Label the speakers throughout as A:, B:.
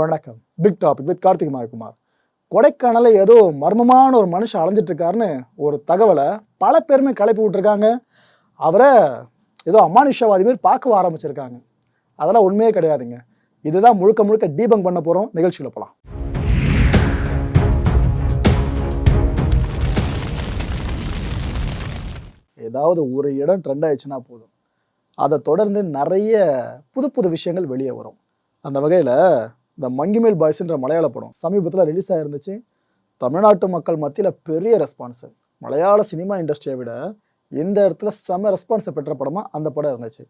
A: வணக்கம். Big topic with Karthik Kumar கொடைக்கானலில் ஏதோ மர்மமான ஒரு மனுஷன் அலைஞ்சிட்டு இருக்காருன்னு ஒரு தகவலை பல பேருமே கிளப்பி விட்டுருக்காங்க. அவரை ஏதோ அமானுஷவாதி மாதிரி பார்க்க ஆரம்பிச்சிருக்காங்க. அதெல்லாம் உண்மையே கிடையாதுங்க. இதுதான் முழுக்க முழுக்க டீபங் பண்ண போகிறோம் நிகழ்ச்சியில் போகலாம் ஏதாவது ஒரு இடம் ட்ரெண்ட் ஆயிடுச்சுன்னா போதும். அதை தொடர்ந்து நிறைய புது புது விஷயங்கள் வெளியே வரும். அந்த வகையில் இந்த மங்கிமேல் பாய்ஸ்ன்ற மலையாள படம் சமீபத்தில் ரிலீஸ் ஆகிருந்துச்சு தமிழ்நாட்டு மக்கள் மத்தியில் பெரிய ரெஸ்பான்ஸு மலையாள சினிமா இண்டஸ்ட்ரியை விட இந்த இடத்துல செம ரெஸ்பான்ஸை பெற்ற படமாக அந்த படம் இருந்துச்சு.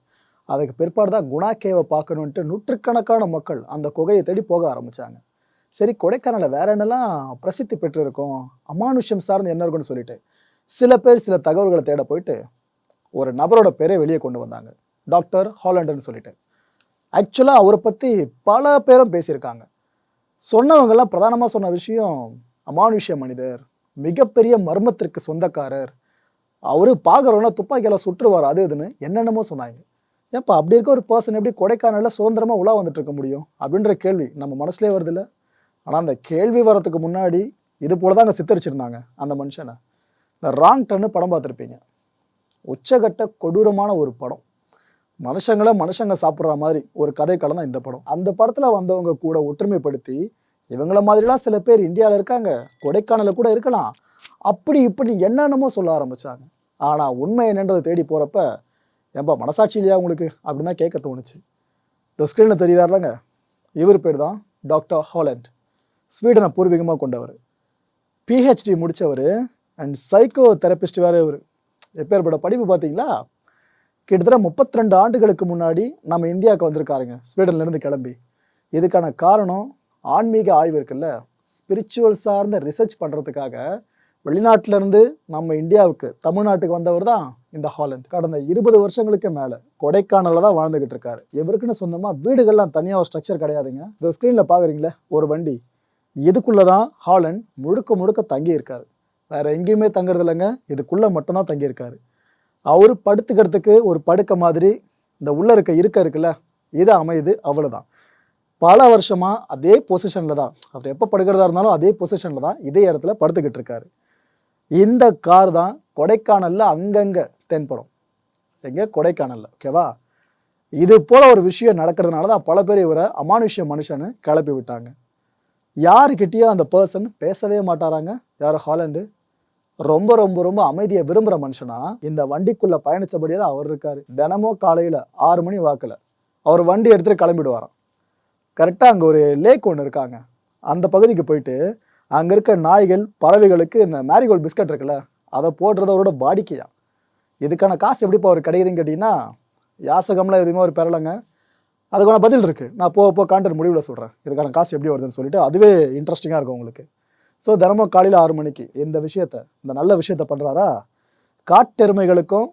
A: அதுக்கு பிற்பாடு தான் குணா கேவை பார்க்கணுன்ட்டு நூற்றுக்கணக்கான மக்கள் அந்த குகையை தேடி போக ஆரம்பித்தாங்க சரி கொடைக்கானலில் வேற என்னெல்லாம் பிரசித்தி பெற்றிருக்கோம்? அமானுஷ்யம் சார்ந்து என்ன இருக்குன்னு சொல்லிட்டு சில பேர் சில தகவல்களை தேட போயிட்டு ஒரு நபரோட பேரை வெளியே கொண்டு வந்தாங்க. டாக்டர் ஹாலண்டர்னு சொல்லிட்டு. ஆக்சுவலாக அவரை பற்றி பல பேரும் பேசியிருக்காங்க. சொன்னவங்கெல்லாம் பிரதானமாக சொன்ன விஷயம் அமானுஷ்ய மனிதர் மிகப்பெரிய மர்மத்திற்கு சொந்தக்காரர். அவர் பார்க்குறவங்க துப்பாக்கியால் சுற்றுவார் அது இதுன்னு என்னென்னமோ சொன்னாங்க. ஏப்பா அப்படி இருக்க ஒரு பர்சன் எப்படி கொடைக்கானலில் சுதந்திரமாக உலா வந்துட்டு இருக்க முடியும்? அப்படின்ற கேள்வி நம்ம மனசுலேயே வருதுல்ல. ஆனால் அந்த கேள்வி வர்றதுக்கு முன்னாடி இது போல தான் அங்கே சித்தரிச்சிருந்தாங்க அந்த மனுஷனை. இந்த ராங் டன்னு படம் பார்த்துருப்பீங்க. உச்சகட்ட கொடூரமான ஒரு படம். மனுஷங்களை மனுஷங்க சாப்பிட்ற மாதிரி ஒரு கதை கலந்தான் இந்த படம். அந்த படத்தில் வந்தவங்க கூட ஒற்றுமைப்படுத்தி இவங்கள மாதிரிலாம் சில பேர் இந்தியாவில் இருக்காங்க கொடைக்கானலில் கூட இருக்கலாம். அப்படி இப்படி என்னென்னமோ சொல்ல ஆரம்பிச்சாங்க. ஆனால் உண்மை என்னன்றதை தேடி போகிறப்ப ஏன்பா மனசாட்சி இல்லையா உங்களுக்கு? அப்படின்னு தான் கேட்க தோணுச்சு. இந்த ஸ்க்ரீனில் தெரியுறாருலங்க. இவர் பேர் தான் டாக்டர் ஹாலண்ட். ஸ்வீடனை பூர்வீகமாக கொண்டவர். பிஹெச்டி முடித்தவர் அண்ட் சைக்கோ தெரப்பிஸ்ட் வேறு இவர். எப்பேற்பட்ட படிப்பு பார்த்தீங்களா? கிட்டத்தட்ட முப்பத்தி ரெண்டு ஆண்டுகளுக்கு முன்னாடி நம்ம இந்தியாவுக்கு வந்திருக்காருங்க. ஸ்வீடன்லேருந்து கிளம்பி. இதுக்கான காரணம் ஆன்மீக ஆய்வு இருக்குல்ல? ஸ்பிரிச்சுவல் சார்ந்த ரிசர்ச் பண்ணுறதுக்காக வெளிநாட்டிலேருந்து நம்ம இந்தியாவுக்கு தமிழ்நாட்டுக்கு வந்தவர் தான் இந்த ஹாலண்ட். கடந்த இருபது வருஷங்களுக்கு மேலே கொடைக்கானலில் தான் வாழ்ந்துகிட்டு இருக்காரு. இவருக்குன்னு சொந்தமாக வீடுகள்லாம் தனியாக ஒரு ஸ்ட்ரக்சர் கிடையாதுங்க. இந்த ஸ்க்ரீனில் பார்க்குறீங்களே ஒரு வண்டி. இதுக்குள்ளே தான் ஹாலண்ட் முழுக்க முழுக்க தங்கியிருக்காரு. வேறு வேற எங்கேயுமே தங்குறது இல்லைங்க இதுக்குள்ளே மட்டும்தான் தங்கியிருக்காரு. அவர் படுத்துக்கிறதுக்கு ஒரு படுக்கை மாதிரி இந்த உள்ளே இருக்க இருக்க இருக்குல்ல இது அமையுது அவ்வளோதான் பல வருஷமாக அதே பொசிஷனில் தான். அவர் எப்போ படுக்கிறதா இருந்தாலும் அதே பொசிஷனில் தான் இதே இடத்துல படுத்துக்கிட்டு இருக்காரு. இந்த கார் தான் கொடைக்கானலில் அங்கங்கே தென்படும். எங்கே? கொடைக்கானலில் ஓகேவா இது போல் ஒரு விஷயம் நடக்கிறதுனால தான் பல பேர் இவரை அமானுஷ்ய மனுஷன்னு கிளப்பி விட்டாங்க. யாருக்கிட்டேயும் அந்த பர்சன் பேசவே மாட்டாராங்க. யார் ஹாலண்டு? ரொம்ப ரொம்ப ரொம்ப அமைதியை விரும்புகிற மனுஷனா இந்த வண்டிக்குள்ளே பயணித்தபடியே தான் அவர் இருக்கார். தினமும் காலையில் ஆறு மணி வாக்கில் அவர் வண்டி எடுத்துகிட்டு கிளம்பிடுவாராம். கரெக்டாக அங்கே ஒரு லேக் ஒன்று இருக்காங்க. அந்த பகுதிக்கு போயிட்டு அங்கே இருக்க நாய்கள் பறவைகளுக்கு இந்த மேரிகோல்ட் பிஸ்கட் இருக்குல்ல அதை போடுறது அவரோட வாடிக்கையா இதுக்கான காசு எப்படிப்பா அவர் கிடைக்குதுன்னு கேட்டிங்கன்னா யாசகம்லாம் எதுவுமே அவர் பெறலைங்க. அதுக்கான பதில் இருக்குது நான் போக போக கான்டென்ட் முடிவில் சொல்கிறேன் இதுக்கான காசு எப்படி வருதுன்னு சொல்லிட்டு அதுவே இன்ட்ரெஸ்டிங்காக இருக்கும் உங்களுக்கு. ஸோ தினமும் காலையில் ஆறு மணிக்கு இந்த விஷயத்த இந்த நல்ல விஷயத்த பண்ணுறாரா காட்டெருமைகளுக்கும்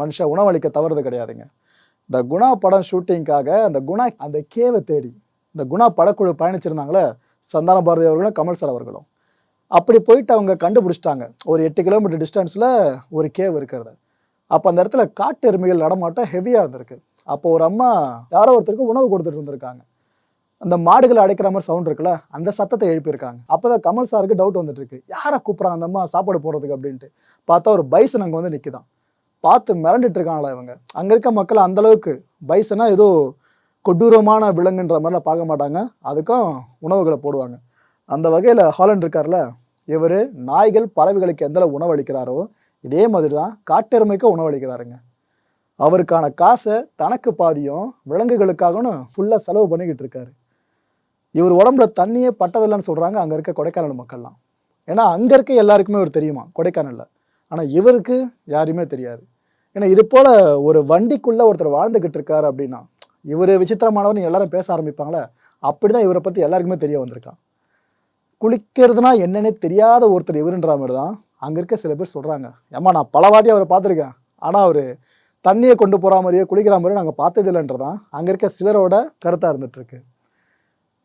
A: மனுஷன் உணவளிக்க தவறுது கிடையாதுங்க. இந்த குணா படம் ஷூட்டிங்க்காக அந்த குணா அந்த கேவை தேடி இந்த குணா படக்குழு பயணிச்சிருந்தாங்களே சந்தான பாரதி அவர்களும் கமல் சார் அவர்களும். அப்படி போயிட்டு அவங்க கண்டுபிடிச்சிட்டாங்க. ஒரு எட்டு கிலோமீட்டர் டிஸ்டன்ஸில் ஒரு கேவ் இருக்கிறது. அப்போ அந்த இடத்துல காட்டு எருமைகள் நடமாட்டம் ஹெவியாக இருந்திருக்கு. அப்போ ஒரு அம்மா யாரோ ஒருத்தருக்கு உணவு கொடுத்துட்டு இருந்திருக்காங்க. அந்த மாடுகளை அடைக்கிற மாதிரி சவுண்ட் இருக்குல்ல அந்த சத்தத்தை எழுப்பியிருக்காங்க. அப்போ தான் கமல் சாருக்கு டவுட் வந்துட்டு இருக்கு யாரை கூப்பிட்றாங்க அந்த அம்மா சாப்பாடு போடுறதுக்கு அப்படின்ட்டு. பார்த்தா ஒரு பைசன் அங்கே வந்து நிற்கிதான் பார்த்து மிரண்டுட்டு இருக்காங்களா இவங்க. அங்கே இருக்க மக்கள் அந்தளவுக்கு பைசனா ஏதோ கொடூரமான விலங்குன்ற மாதிரிலாம் பார்க்க மாட்டாங்க. அதுக்கும் உணவுகளை போடுவாங்க. அந்த வகையில் ஹாலண்ட் இருக்கார்ல இவர் நாய்கள் பறவைகளுக்கு எந்த உணவளிக்கிறாரோ இதே மாதிரி தான் காட்டெருமைக்கும் உணவளிக்கிறாருங்க. அவருக்கான காசை தனக்கு பாதியும் விலங்குகளுக்காகவும் ஃபுல்லாக செலவு பண்ணிக்கிட்டு இருக்காரு. இவர் உடம்புல தண்ணியே பட்டதில்லைன்னு சொல்கிறாங்க அங்கே இருக்க கொடைக்கானல் மக்கள்லாம். ஏன்னா அங்கே இருக்க எல்லாருக்குமே இவர் தெரியுமா கொடைக்கானலில்? ஆனால் இவருக்கு யாருமே தெரியாது. ஏன்னா இது போல் ஒரு வண்டிக்குள்ளே ஒருத்தர் வாழ்ந்துக்கிட்டு இருக்காரு அப்படின்னா இவர் விசித்திரமானவர் எல்லாரும் பேச ஆரம்பிப்பாங்களே அப்படி தான் இவரை பற்றி எல்லாருக்குமே தெரிய வந்திருக்கான் குளிக்கிறதுனா என்னன்னே தெரியாத ஒருத்தர் இவருன்ற மாதிரி தான் அங்கே இருக்க சில பேர் சொல்கிறாங்க ஏம்மா நான் பல வாட்டி அவரை பார்த்துருக்கேன். ஆனால் அவர் தண்ணியை கொண்டு போகிற மாதிரியோ குளிக்கிற மாதிரியோ நாங்கள் பார்த்ததில்லைன்றதான் அங்கே இருக்க சிலரோட கருத்தாக இருந்துகிட்ருக்கு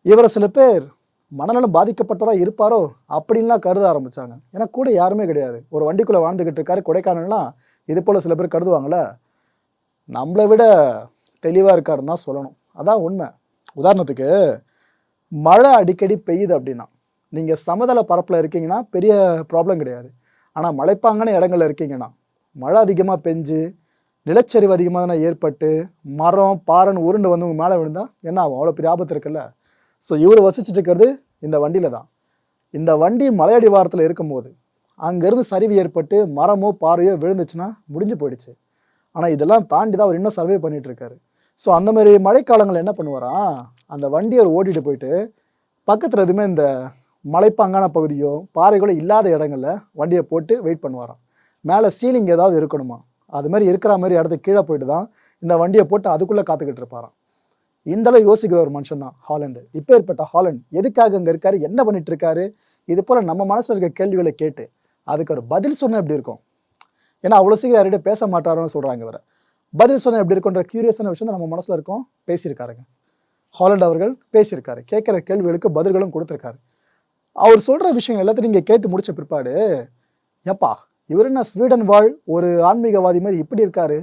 A: இவரை சில பேர் மனநலம் பாதிக்கப்பட்டவராக இருப்பாரோ அப்படின்லாம் கருத ஆரம்பித்தாங்க ஏன்னா கூட யாருமே கிடையாது. ஒரு வண்டிக்குள்ளே வாழ்ந்துக்கிட்டு இருக்காரு கொடைக்கானல்லாம் இது போல் சில பேர் கருதுவாங்களே நம்மளை விட தெளிவாக இருக்காருன்னு தான் சொல்லணும். அதான் உண்மை. உதாரணத்துக்கு மழை அடிக்கடி பெய்யுது அப்படின்னா நீங்கள் சமதள பரப்பில் இருக்கீங்கன்னா பெரிய ப்ராப்ளம் கிடையாது. ஆனால் மலைப்பாங்கான இடங்கள்ல இருக்கீங்கன்னா மழை அதிகமாக பெஞ்சு நிலச்சரிவு அதிகமாக ஏற்பட்டு மரம் பாறைன்னு உருண்டு வந்து உங்கள் மேலே விழுந்தால் என்ன ஆகும்? அவ்வளோ பெரிய ஆபத்து இருக்குல்ல? ஸோ இவர் வசிச்சுட்டு இருக்கிறது இந்த வண்டியில் தான். இந்த வண்டி மலையடி வாரத்தில் இருக்கும்போது அங்கேருந்து சரிவு ஏற்பட்டு மரமோ பாறையோ விழுந்துச்சுன்னா முடிஞ்சு போயிடுச்சு. ஆனால் இதெல்லாம் தாண்டி தான் அவர் இன்னும் சர்வே பண்ணிகிட்ருக்காரு ஸோ அந்த மாதிரி மழைக்காலங்கள் என்ன பண்ணுவாராம் அந்த வண்டியை அவர் போயிட்டு பக்கத்தில் எதுவுமே இந்த மலைப்பாங்கான பகுதியோ பாறைகளோ இல்லாத இடங்களில் வண்டியை போட்டு வெயிட் பண்ணுவாராம். மேலே சீலிங் ஏதாவது இருக்கணுமா? அது மாதிரி இருக்கிற மாதிரி இடத்துக்கு கீழே போயிட்டு தான் இந்த வண்டியை போட்டு அதுக்குள்ளே காத்துக்கிட்டு இருப்பாராம். இந்த அளவு யோசிக்கிற ஒரு மனுஷன் தான் ஹாலண்டு. இப்போ ஏற்பட்ட ஹாலண்ட் எதுக்காக அங்கே இருக்காரு? என்ன பண்ணிட்டு இருக்காரு இது போல் நம்ம மனசில் இருக்க கேள்விகளை கேட்டு அதுக்கு ஒரு பதில் சொன்னால் எப்படி இருக்கும்? ஏன்னா அவ்வளோ சீக்கிரம் யார்கிட்ட பேச மாட்டாரோன்னு சொல்கிறாங்க இவரை. பதில் சொன்னால் எப்படி இருக்குன்ற கியூரியஸான விஷயம் நம்ம மனசில் இருக்கோம். பேசியிருக்காருங்க. ஹாலண்ட் அவர்கள் பேசியிருக்காரு. கேட்குற கேள்விகளுக்கு பதில்களும் கொடுத்துருக்காரு. அவர் சொல்கிற விஷயங்கள் எல்லாத்தையும் நீங்கள் கேட்டு முடித்த பிற்பாடு எப்பா இவர் என்ன ஸ்வீடன் வாழ் ஒரு ஆன்மீகவாதி மாதிரி இப்படி இருக்காரு?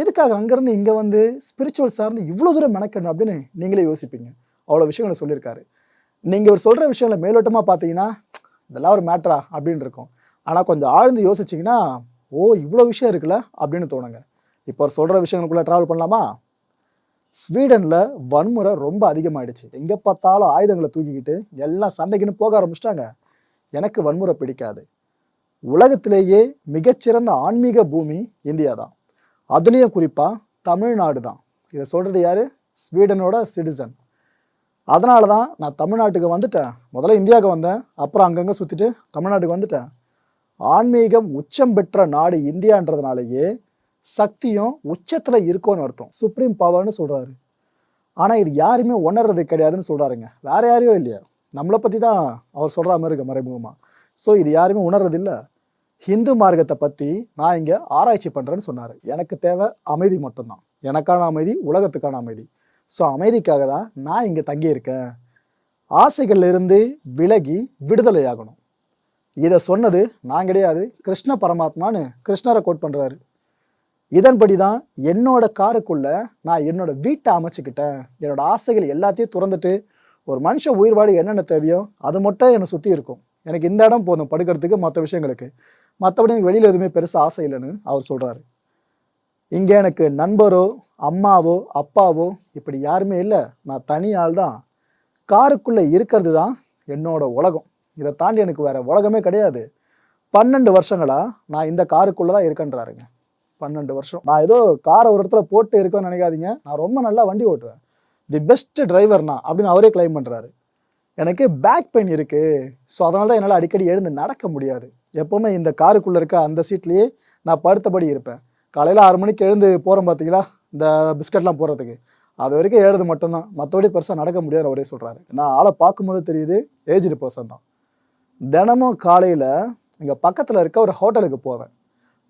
A: எதுக்காக அங்கேருந்து இங்கே வந்து ஸ்பிரிச்சுவல் சார்ந்து இவ்வளோ தூரம் மெனக்கணும் அப்படின்னு நீங்களே யோசிப்பீங்க. அவ்வளோ விஷயங்களை சொல்லியிருக்காரு. நீங்கள் ஒரு சொல்கிற விஷயங்களை மேலோட்டமாக பார்த்தீங்கன்னா இதெல்லாம் ஒரு மேட்ரா அப்படின்னு இருக்கும். ஆனால் கொஞ்சம் ஆழ்ந்து யோசிச்சிங்கன்னா ஓ இவ்வளோ விஷயம் இருக்குல்ல அப்படின்னு தோணுங்க. இப்போ அவர் சொல்கிற விஷயங்களுக்குள்ளே ட்ராவல் பண்ணலாமா? ஸ்வீடனில் வன்முறை ரொம்ப அதிகமாயிடுச்சு. எங்கே பார்த்தாலும் ஆயுதங்களை தூக்கிக்கிட்டு எல்லாம் சண்டைக்குன்னு போக ஆரம்பிச்சிட்டாங்க. எனக்கு வன்முறை பிடிக்காது. உலகத்திலேயே மிகச்சிறந்த ஆன்மீக பூமி இந்தியா தான் அதுலேயும் குறிப்பாக தமிழ்நாடு தான். இதை சொல்கிறது யார்? ஸ்வீடனோட சிட்டிசன். அதனால தான் நான் தமிழ்நாட்டுக்கு வந்துட்டேன். முதல்ல இந்தியாவுக்கு வந்தேன். அப்புறம் அங்கங்கே சுற்றிட்டு தமிழ்நாட்டுக்கு வந்துட்டேன். ஆன்மீகம் உச்சம் பெற்ற நாடு இந்தியான்றதுனாலேயே சக்தியும் உச்சத்தில் இருக்கோன்னு அர்த்தம். சுப்ரீம் பவர்னு சொல்கிறாரு ஆனால் இது யாருமே உணர்றது கிடையாதுன்னு சொல்கிறாருங்க வேறு யாரையோ இல்லையா. நம்மளை பற்றி தான் அவர் சொல்கிற மாதிரி இருக்க மறைமுகமாக ஸோ இது யாருமே உணர்றதில்லை ஹிந்து மார்க்கத்தை பற்றி நான் இங்கே ஆராய்ச்சி பண்ணுறேன்னு சொன்னார். எனக்கு தேவை அமைதி மட்டும்தான். எனக்கான அமைதி உலகத்துக்கான அமைதி. ஸோ அமைதிக்காக தான் நான் இங்கே தங்கியிருக்கேன். ஆசைகள்ல இருந்து விலகி விடுதலையாகணும் இதை சொன்னது நான் கிடையாது கிருஷ்ண பரமாத்மான்னு கிருஷ்ணரை கோட் பண்ணுறாரு இதன்படி தான் என்னோட காருக்குள்ள நான் என்னோட வீட்டை அமைச்சுக்கிட்டேன். என்னோட ஆசைகள் எல்லாத்தையும் துறந்துட்டு ஒரு மனுஷன் உயிர் என்னென்ன தேவையோ அது மட்டும் என்னை சுற்றி இருக்கும். எனக்கு இந்த இடம் போதும் படுக்கிறதுக்கு மற்ற விஷயங்களுக்கு. மற்றபடி எனக்கு வெளியில் எதுவுமே பெருசாக ஆசை இல்லைன்னு அவர் சொல்கிறாரு இங்கே எனக்கு நண்பரோ அம்மாவோ அப்பாவோ இப்படி யாருமே இல்லை. நான் தனி ஆள் தான் காருக்குள்ளே இருக்கிறது தான் என்னோட உலகம். இதை தாண்டி எனக்கு வேறு உலகமே கிடையாது. பன்னெண்டு வருஷங்களா நான் இந்த காருக்குள்ளே தான் இருக்கேன்றாருங்க. பன்னெண்டு வருஷம். நான் ஏதோ காரை ஒரு இடத்துல போட்டு இருக்கேன்னு நினைக்காதீங்க. நான் ரொம்ப நல்லா வண்டி ஓட்டுவேன். தி பெஸ்ட் டிரைவர்னா அப்படின்னு அவரே கிளைம் பண்ணுறாரு எனக்கு பேக் பெயின் இருக்குது ஸோ அதனால தான் என்னால் அடிக்கடி எழுந்து நடக்க முடியாது. எப்போவுமே இந்த காருக்குள்ளே இருக்க அந்த சீட்லேயே நான் படுத்தபடி இருப்பேன். காலையில் ஆறு மணிக்கு எழுந்து போகிறோம் பார்த்தீங்களா இந்த பிஸ்கட்லாம் போடுறதுக்கு. அது வரைக்கும் எழுது மட்டும்தான். மற்றபடி பெருசாக நடக்க முடியாது அவரே சொல்கிறாரு நான் ஆளை பார்க்கும்போது தெரியுது ஏஜ்டு பர்சன் தான். தினமும் காலையில் இங்கே பக்கத்தில் இருக்க ஒரு ஹோட்டலுக்கு போவேன்.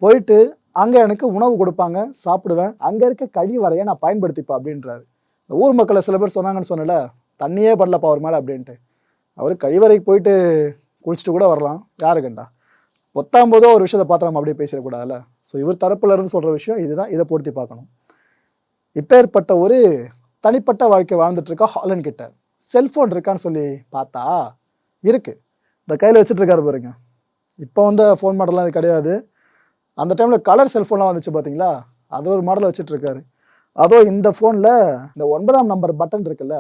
A: போயிட்டு அங்கே எனக்கு உணவு கொடுப்பாங்க சாப்பிடுவேன். அங்கே இருக்க கழிவறையை நான் பயன்படுத்திப்பேன் அப்படின்றாரு. இந்த ஊர் மக்களை சில பேர் சொன்னாங்கன்னு சொன்னல தண்ணியே படலப்பா அவர் மேலே அப்படின்ட்டு. அவர் கழிவறைக்கு போயிட்டு குளிச்சுட்டு கூட வரலாம். யாரு கண்டா? ஒத்தாம்போதோ ஒரு விஷயத்தை பார்த்து நம்ம அப்படியே பேசிடக்கூடாதுல்ல? ஸோ இவர் தரப்புல இருந்து சொல்கிற விஷயம் இதுதான். இதை பொருத்தி பார்க்கணும். இப்பேற்பட்ட ஒரு தனிப்பட்ட வாழ்க்கை வாழ்ந்துட்டு இருக்க ஹாலன் கிட்ட செல்ஃபோன் இருக்கான்னு சொல்லி பார்த்தா இருக்கு. இந்த கையில் வச்சுட்ருக்காரு பாருங்க. இப்போ வந்த ஃபோன் மாடல்லாம் இது கிடையாது. அந்த டைமில் கலர் செல்ஃபோன்லாம் வந்துச்சு பார்த்தீங்களா? அது ஒரு மாடலை வச்சுட்ருக்காரு அதோ இந்த ஃபோனில் இந்த ஒன்பதாம் நம்பர் பட்டன் இருக்குல்ல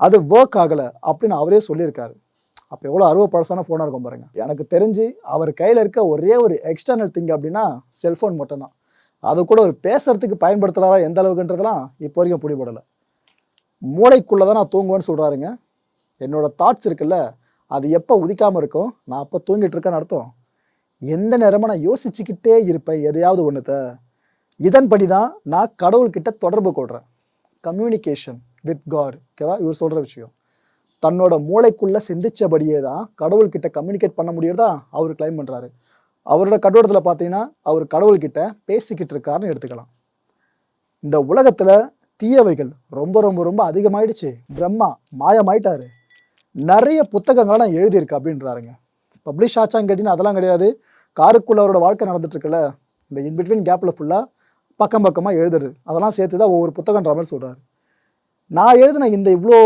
A: அது ஒர்க் ஆகலை அப்படின்னு அவரே சொல்லியிருக்காரு. அப்போ எவ்வளோ அறுபது பழசான ஃபோனாக இருக்கும் பாருங்க. எனக்கு தெரிஞ்சு அவர் கையில் இருக்க ஒரே ஒரு எக்ஸ்டர்னல் திங் அப்படின்னா செல்ஃபோன் மட்டும்தான். அது கூட ஒரு பேசுறதுக்கு பயன்படுத்தலாரா எந்த அளவுக்குன்றதெல்லாம் இப்போ வரைக்கும் பிடிபடலை. மூளைக்குள்ளே தான் நான் தூங்குவேன்னு சொல்கிறாருங்க என்னோடய தாட்ஸ் இருக்குல்ல அது எப்போ உதிக்காமல் இருக்கும் நான் அப்போ தூங்கிட்டு இருக்கேன்னு அர்த்தம். எந்த நேரமும் நான் யோசிச்சுக்கிட்டே இருப்பேன் எதையாவது ஒன்றுத்த இதன்படி தான் நான் கடவுள்கிட்ட தொடர்பு கொள்கிறேன் கம்யூனிகேஷன் வித் காட் ஓகேவா? இவர் சொல்கிற விஷயம். தன்னோட மூளைக்குள்ளே சிந்திச்சபடியே தான் கடவுள்கிட்ட கம்யூனிகேட் பண்ண முடியறதா அவர் கிளைம் பண்ணுறாரு அவரோட கண்ணோட்டத்தில் பார்த்தீங்கன்னா அவர் கடவுள்கிட்ட பேசிக்கிட்டு இருக்காருன்னு எடுத்துக்கலாம். இந்த உலகத்தில் தீயவைகள் ரொம்ப ரொம்ப ரொம்ப அதிகமாயிடுச்சு. பிரம்மா மாயமாயிட்டாரு. நிறைய புத்தகங்களை நான் எழுதியிருக்கு அப்படின்றாருங்க. பப்ளிஷ் ஆச்சான்னு கேட்டிங்கன்னா அதெல்லாம் கிடையாது. காருக்குள்ள அவரோட வாழ்க்கை நடந்துட்டு இந்த இன்பிட்வீன் கேப்பில் ஃபுல்லாக பக்கம் பக்கமாக எழுதுறது. அதெல்லாம் சேர்த்து தான் ஒவ்வொரு புத்தகன்ற மாதிரி சொல்கிறாரு நான் எழுதின இந்த இவ்வளோ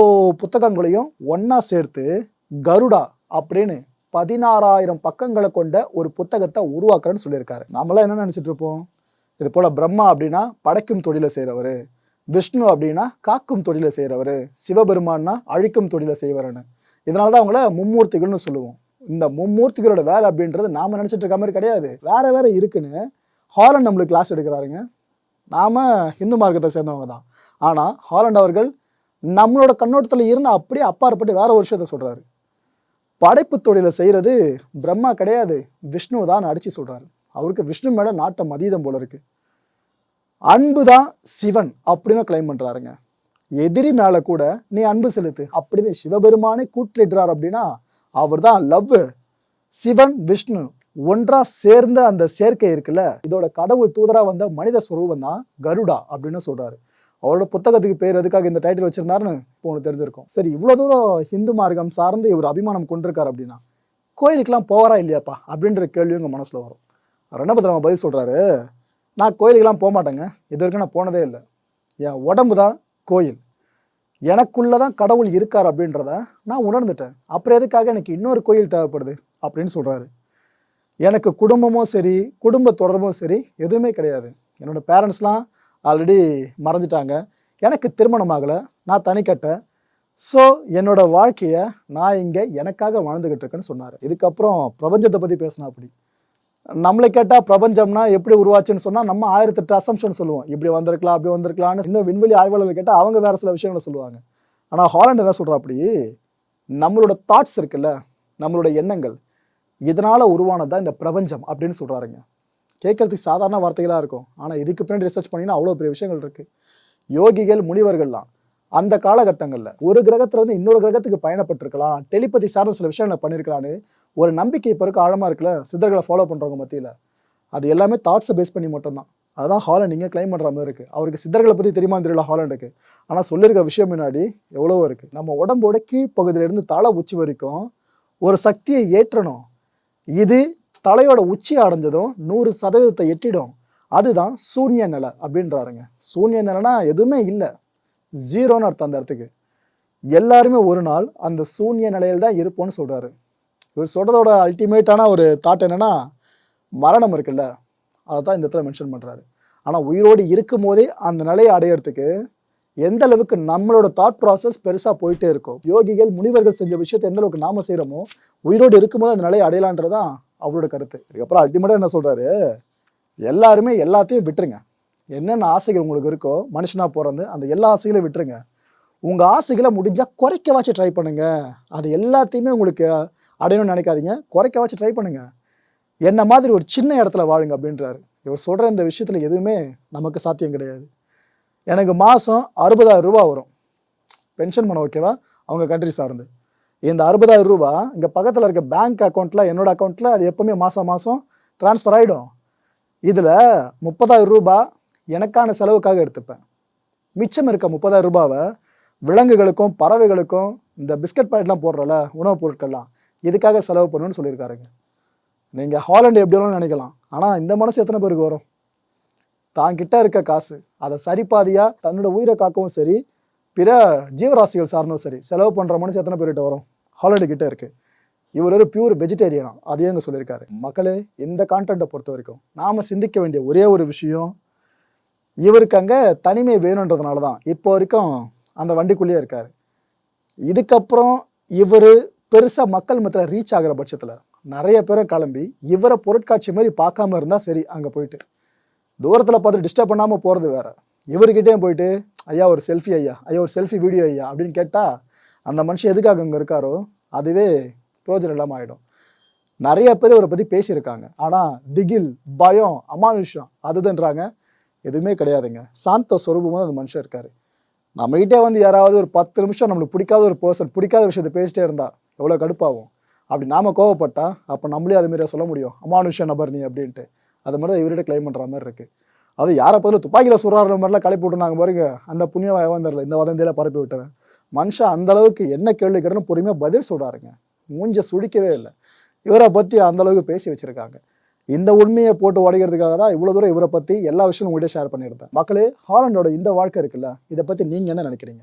A: புத்தகங்களையும் ஒன்றா சேர்த்து கருடா அப்படின்னு பதினாறாயிரம் பக்கங்களை கொண்ட ஒரு புத்தகத்தை உருவாக்குறேன்னு சொல்லியிருக்காரு. நாமெல்லாம் என்ன நினச்சிட்டு இருப்போம்? இது போல் பிரம்மா அப்படின்னா படைக்கும் தொழிலை செய்கிறவர் விஷ்ணு அப்படின்னா காக்கும் தொழிலை செய்கிறவர் சிவபெருமான்னா அழிக்கும் தொழிலை செய்வர்னு. இதனால தான் அவங்கள மும்மூர்த்திகள்னு சொல்லுவோம். இந்த மும்மூர்த்திகளோட வேலை அப்படின்றது நாம நினச்சிட்டு இருக்க மாதிரி கிடையாது. வேறு வேறு இருக்குன்னு ஹாலன் நம்மளுக்கு கிளாஸ் எடுக்கிறாருங்க. நாம் ஹிந்து மார்க்கத்தை சேர்ந்தவங்க தான். ஆனால் ஹாலண்ட் அவர்கள் நம்மளோட கண்ணோட்டத்தில் இருந்து அப்படியே அப்பாற்பட்டு வேற ஒரு விஷயத்த சொல்கிறாரு படைப்பு தொழிலை செய்கிறது பிரம்மா கிடையாது விஷ்ணு தான் அடித்து சொல்கிறாரு அவருக்கு விஷ்ணு மேலே நாட்டம் அதீதம் போல இருக்கு. அன்பு தான் சிவன் அப்படின்னு கிளைம் பண்ணுறாருங்க எதிரி மேலே கூட நீ அன்பு செலுத்து அப்படின்னு சிவபெருமானே கூற்றிடுறார் அப்படின்னா அவர் தான் லவ் சிவன் விஷ்ணு ஒன்றா சேர்ந்த அந்த சேர்க்கை இருக்குல்ல இதோட கடவுள் தூதரா வந்த மனித ஸ்வரூபம் தான் கருடா அப்படின்னு சொல்றாரு. அவரோட புத்தகத்துக்கு பேர் எதுக்காக இந்த டைட்டில் வச்சிருந்தாருன்னு இப்போ உங்களுக்கு தெரிஞ்சிருக்கும். சரி இவ்வளோ தூரம் ஹிந்து மார்க்கம் சார்ந்து இவர் அபிமானம் கொண்டிருக்காரு அப்படின்னா கோயிலுக்கெல்லாம் போவாரா இல்லையாப்பா அப்படின்ற கேள்வியும் உங்கள் மனசில் வரும். அவர் பதில் சொல்கிறாரு நான் கோயிலுக்கெல்லாம் போக மாட்டேங்க. இது வரைக்கும் நான் போனதே இல்லை. என் உடம்பு தான் கோயில். எனக்குள்ளே தான் கடவுள் இருக்கார் அப்படின்றத நான் உணர்ந்துட்டேன். அப்புறம் எதுக்காக எனக்கு இன்னொரு கோயில் தேவைப்படுது? அப்படின்னு சொல்கிறாரு எனக்கு குடும்பமும் சரி குடும்ப தொடர்பும் சரி எதுவுமே கிடையாது. என்னோடய பேரண்ட்ஸ்லாம் ஆல்ரெடி மறைஞ்சிட்டாங்க எனக்கு திருமணம் ஆகலை நான் தனிக்கட்டை ஸோ என்னோடய வாழ்க்கையை நான் இங்கே எனக்காக வாழ்ந்துக்கிட்டு இருக்கேன்னு சொன்னார். இதுக்கப்புறம் பிரபஞ்சத்தை பற்றி பேசினா அப்படி. நம்மளை கேட்டால் பிரபஞ்சம்னா எப்படி உருவாச்சுன்னு சொன்னால் நம்ம ஆயிரத்தெட்டு அசம்ஷன் சொல்லுவோம். இப்படி வந்திருக்கலாம் அப்படி வந்திருக்கலாம்னு இன்னும் விண்வெளி ஆய்வாளர்கள் கேட்டால் அவங்க வேறு சில விஷயங்களை சொல்லுவாங்க. ஆனால் ஹாலண்ட் என்ன சொல்கிறா அப்படி? நம்மளோட தாட்ஸ் இருக்குல்ல நம்மளோட எண்ணங்கள். இதனால் உருவானது தான் இந்த பிரபஞ்சம் அப்படின்னு சொல்கிறாருங்க கேட்கறதுக்கு சாதாரண வார்த்தைகளாக இருக்கும். ஆனால் இதுக்கு பின்னாடி ரிசர்ச் பண்ணினா அவ்வளோ பெரிய விஷயங்கள் இருக்குது யோகிகள் முனிவர்கள்லாம் அந்த காலகட்டங்களில் ஒரு கிரகத்துலேருந்து இன்னொரு கிரகத்துக்கு பயணப்பட்டிருக்கலாம். டெலிபதி சார்ந்த சில விஷயங்களை பண்ணியிருக்கலான்னு ஒரு நம்பிக்கை இப்போ இருக்க ஆழமாக இருக்குல்ல? சித்தர்களை ஃபாலோ பண்ணுறவங்க மத்தியில். அது எல்லாமே தாட்ஸை பேஸ் பண்ணி மட்டும்தான். அதுதான் ஹாலண்ட் நீங்கள் கிளைம் பண்ணுற மாதிரி இருக்குது அவருக்கு சித்தர்களை பற்றி தெரியுமா தெரியல ஹாலண்டுக்கு ஆனால் சொல்லியிருக்க விஷயம் முன்னாடி எவ்வளவோ இருக்குது நம்ம உடம்போட கீழ்ப்பகுதியிலேருந்து தலை உச்சி வரைக்கும் ஒரு சக்தியை ஏற்றணும். இது தலையோட உச்சி அடைஞ்சதும் நூறு சதவீதத்தை எட்டிடும். அதுதான் சூன்ய நிலை அப்படின்றாருங்க. சூன்ய நிலைனா எதுவுமே இல்லை. ஜீரோன்னு அர்த்தம் அந்த இடத்துக்கு. எல்லாருமே ஒரு நாள் அந்த சூன்ய நிலையில் தான் இருப்போம்னு சொல்கிறாரு இவர் சொல்கிறதோட அல்டிமேட்டான ஒரு தாட் என்னென்னா மரணம் இருக்குல்ல. அதை தான் இந்த இடத்துல மென்ஷன் பண்ணுறாரு ஆனால் உயிரோடு இருக்கும் போதே அந்த நிலையை அடையிறதுக்கு எந்த அளவுக்கு நம்மளோட தாட் ப்ராசஸ் பெருசாக போயிட்டே இருக்கும் யோகிகள் முனிவர்கள் செஞ்ச விஷயத்தை எந்த அளவுக்கு நாம செய்கிறோமோ உயிரோடு இருக்கும்போது அந்த நிலையை அடையலான்றதான் அவரோட கருத்து. இதுக்கப்புறம் அல்டிமேட்டாக என்ன சொல்கிறாரு எல்லாருமே எல்லாத்தையும் விட்டுருங்க. என்னென்ன ஆசைகள் உங்களுக்கு இருக்கோ மனுஷனாக பிறந்து அந்த எல்லா ஆசைகளையும் விட்டுருங்க. உங்கள் ஆசைகளை முடிஞ்சால் குறைக்கவாச்சும் ட்ரை பண்ணுங்க. அது எல்லாத்தையுமே உங்களுக்கு அடையணும்னு நினைக்காதீங்க. குறைக்கவாச்சும் ட்ரை பண்ணுங்க. என்ன மாதிரி ஒரு சின்ன இடத்துல வாழுங்க அப்படின்றாரு. இவர் சொல்கிற இந்த விஷயத்தில் எதுவுமே நமக்கு சாத்தியம் கிடையாது. எனக்கு மாதம் அறுபதாயிரம் ரூபா வரும். பென்ஷன் பண்ண ஓகேவா அவங்க கண்ட்ரி சார்ந்து. இந்த அறுபதாயிரம் ரூபா இங்கே பக்கத்தில் இருக்க பேங்க் அக்கௌண்ட்டில் என்னோடய அக்கௌண்ட்டில் அது எப்போவுமே மாதம் மாதம் ட்ரான்ஸ்ஃபர் ஆகிடும் இதில் முப்பதாயிரம் ரூபா எனக்கான செலவுக்காக எடுத்துப்பேன். மிச்சம் இருக்க முப்பதாயிரம் ரூபாவை விலங்குகளுக்கும் பறவைகளுக்கும் இந்த பிஸ்கட் பாக்கெட்லாம் போடுறல உணவுப் பொருட்கள்லாம் இதுக்காக செலவு பண்ணணும்னு சொல்லியிருக்காருங்க. நீங்கள் ஹாலண்ட் எப்படி வேணாலும் நினைக்கலாம். ஆனால் இந்த மனசு எத்தனை பேருக்கு வரும்? தான் கிட்ட இருக்க காசு. அதை சரிபாதியாக தன்னோட உயிரை காக்கவும் சரி பிற ஜீவராசிகள் சார்ந்தும் சரி செலவு பண்ணுற மனுஷன் எத்தனை பேர்கிட்ட வரும்? ஹாலண்டு கிட்ட இருக்குது இவர் ஒரு பியூர் வெஜிடேரியனா அதையும் அங்கே சொல்லியிருக்காரு. மக்களே இந்த கான்டென்ட்டை பொறுத்த வரைக்கும் நாம் சிந்திக்க வேண்டிய ஒரே ஒரு விஷயம் இவருக்கு அங்கே தனிமை வேணுன்றதுனால தான். இப்போ வரைக்கும் அந்த வண்டிக்குள்ளேயே இருக்கார். இதுக்கப்புறம் இவர் பெருசாக மக்கள் மத்தியில் ரீச் ஆகிற பட்சத்தில் நிறைய பேரை கிளம்பி இவரை பொருட்காட்சி மாதிரி பார்க்காம இருந்தால் சரி அங்கே போயிட்டு. தூரத்தில் பார்த்து டிஸ்டர்ப் பண்ணாமல் போகிறது வேறு. இவர்கிட்டயும் போயிட்டு ஐயா ஒரு செல்ஃபி ஐயா ஐயா ஒரு செல்ஃபி வீடியோ ஐயா அப்படின்னு கேட்டால் அந்த மனுஷன் எதுக்காக அங்கே இருக்காரோ அதுவே பிரோஜனம் இல்லாமல் ஆகிடும் நிறைய பேர் இவரை பற்றி பேசியிருக்காங்க. ஆனால் திகில் பயம் அமானுஷம் அதுதுன்றாங்க. எதுவுமே கிடையாதுங்க. சாந்த சொரூபமாக அந்த மனுஷன் இருக்கார். நம்மகிட்டே வந்து யாராவது ஒரு பத்து நிமிஷம் நம்மளுக்கு பிடிக்காத ஒரு பர்சன் பிடிக்காத விஷயத்தை பேசிட்டே இருந்தால் எவ்வளோ கடுப்பாகும். அப்படி நாம கோவப்பட்டால் அப்போ நம்மளே அது சொல்ல முடியும். அமானுஷ நபர் நீ அப்படின்ட்டு. அது மாதிரி தான் இவர்கிட்ட கிளைம் பண்ணுற மாதிரி இருக்குது அது யாரை பதில் துப்பாக்கியில் சுடுறாரு மாதிரிலாம் கலைப்பு போட்டுருந்தாங்க பாருங்க. அந்த புண்ணிய வந்தரில் இந்த வதந்தியில் பரப்பி விட்டேன் மனுஷன் அந்த அளவுக்கு என்ன கேள்வி கேட்டாலும் பொறுமையாக பதில் சொல்கிறாருங்க மூஞ்ச சுடிக்கவே இல்லை. இவரை பற்றி அந்தளவுக்கு பேசி வச்சுருக்காங்க. இந்த உண்மையை போட்டு உடைக்கிறதுக்காக தான் இவ்வளோ தூரம் இவரை பற்றி எல்லா விஷயமும் உங்கள்கிட்ட ஷேர் பண்ணியிருந்தேன். மக்களே ஹாலண்டோட இந்த வாழ்க்கை இருக்குல்ல? இதை பற்றி நீங்கள் என்ன நினைக்கிறீங்க?